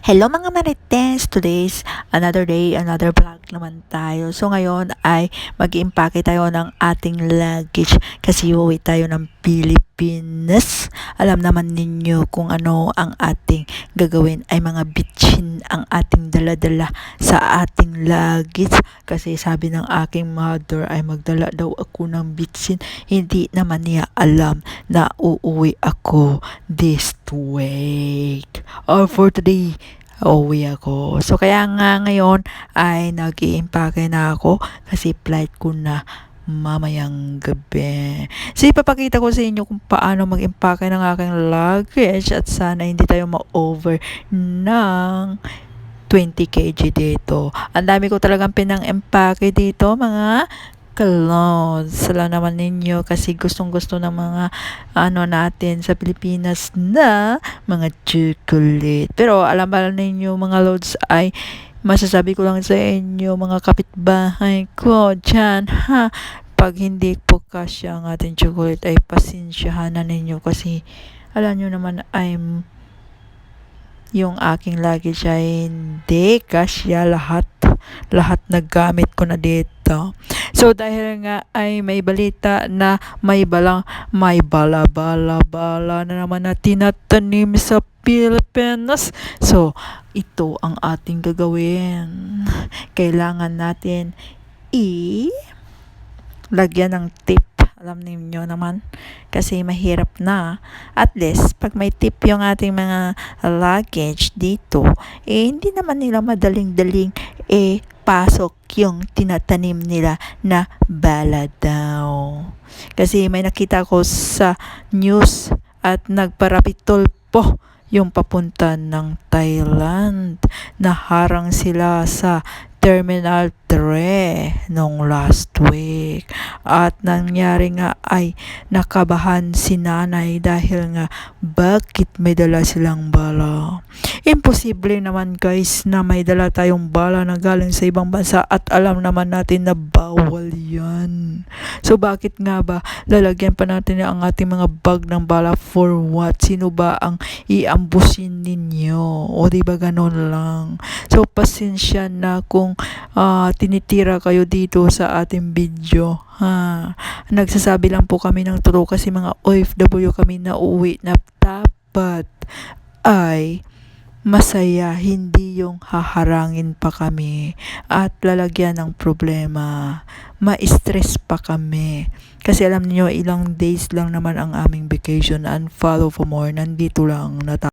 Hello mga marites! Today's another day, another vlog naman tayo. So ngayon ay mag-impake tayo ng ating luggage kasi uuwi tayo ng Pilipinas. Alam naman ninyo kung ano ang ating gagawin ay mga bitchin ang ating daladala sa ating luggage. Kasi sabi ng aking mother ay magdala daw ako ng bitchin. Hindi naman niya alam na uuwi ako this week. Or for today, uuwi ako. So, kaya nga ngayon ay nag na ako kasi flight ko na mamayang gabi. So, ipapakita ko sa inyo kung paano mag-impake ng aking luggage at sana hindi tayo ma-over ng 20 kg dito. Ang dami ko talagang pinang-empake dito, mga clothes. Sala naman ninyo kasi gustong gusto ng mga ano natin sa Pilipinas na mga chocolate. Pero alam ba ninyo mga loads ay masasabi ko lang sa inyo mga kapitbahay ko dyan ha? Pag hindi po kasya ang ating chocolate ay pasensyahan na ninyo kasi alam nyo naman I'm yung aking luggage ay hindi kasya lahat lahat na gamit ko na dito. So dahil nga ay may balita na may balang may bala bala bala na naman na tinatanim sa Pilipinas. So ito ang ating gagawin. Kailangan natin i lagyan ng tip alam niyo naman kasi mahirap na at least pag may tip yung ating mga luggage dito eh hindi naman nila madaling-daling eh pasok yung tinatanim nila na bala daw kasi may nakita ko sa news at nagparapitol po yung papunta ng Thailand. Naharang sila sa Terminal 3 nung last week. At nangyari nga ay nakabahan si nanay dahil nga bakit may dala silang bala. Imposible naman guys na may dala tayong bala na galing sa ibang bansa at alam naman natin na bawal yan. So bakit nga ba lalagyan pa natin ang ating mga bag ng bala for what? Sino ba ang iambusin ninyo? O di ba ganon lang? So pasensya na kung uh, tinitira kayo dito sa ating video. Ha. Nagsasabi lang po kami ng totoo kasi mga OFW kami na uwi na dapat ay masaya, hindi yung haharangin pa kami at lalagyan ng problema. Ma-stress pa kami. Kasi alam niyo ilang days lang naman ang aming vacation and follow for more. Nandito lang nata